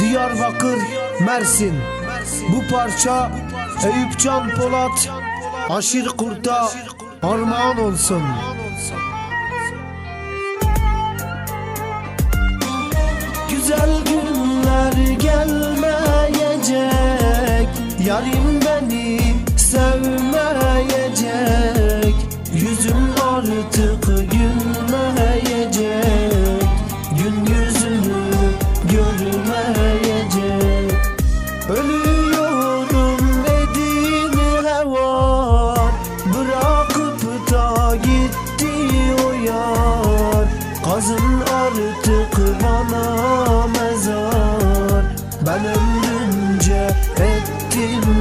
Diyarbakır, Mersin. Bu parça Eyüp Can Polat Aşir Kurt'a armağan olsun. Güzel günler gelmeyecek Yarim beni sevmeyecek. Yüzüm artık gülmeyecek Gün yüzünü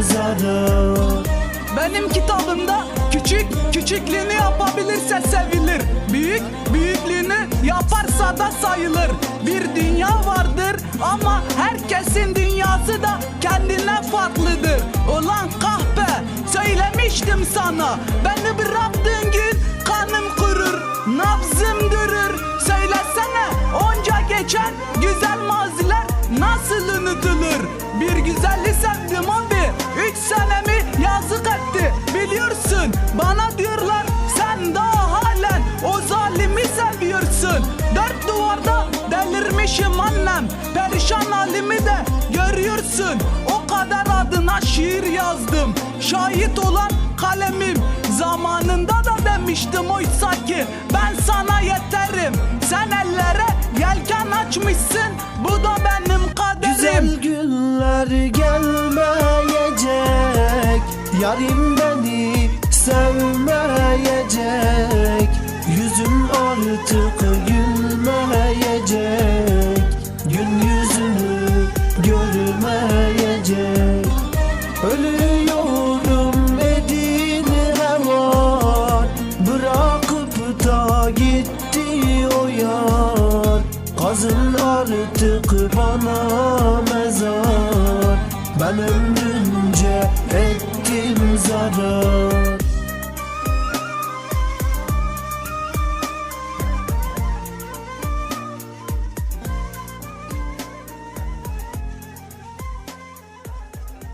zarar Benim kitabımda küçük küçüklüğünü yapabilirse sevilir. Büyük büyüklüğünü yaparsa da sayılır. Bir dünya vardır ama herkesin dünyası da kendine farklıdır. Ulan kahpe söylemiştim sana. Beni bıraktığın gün kanım kurur, nabzım durur. Söylesene onca geçen güzel maziler nasıl unutulur? Bir güzelli sevdim delirmişim annem. Perişan halimi de görüyorsun. O kadar adına şiir yazdım. Şahit olan kalemim. Zamanında da demiştim oysa ki ben sana yeterim. Sen ellere yelken açmışsın. Bu da benim kaderim. Güzel günler gelmeyecek Yarim beni sevmeyecek Yüzüm artık Ölüyorum Medine var. Bırakıp da gitti o yar. Kazın artık bana mezar. Ben ömrümce ettim zarar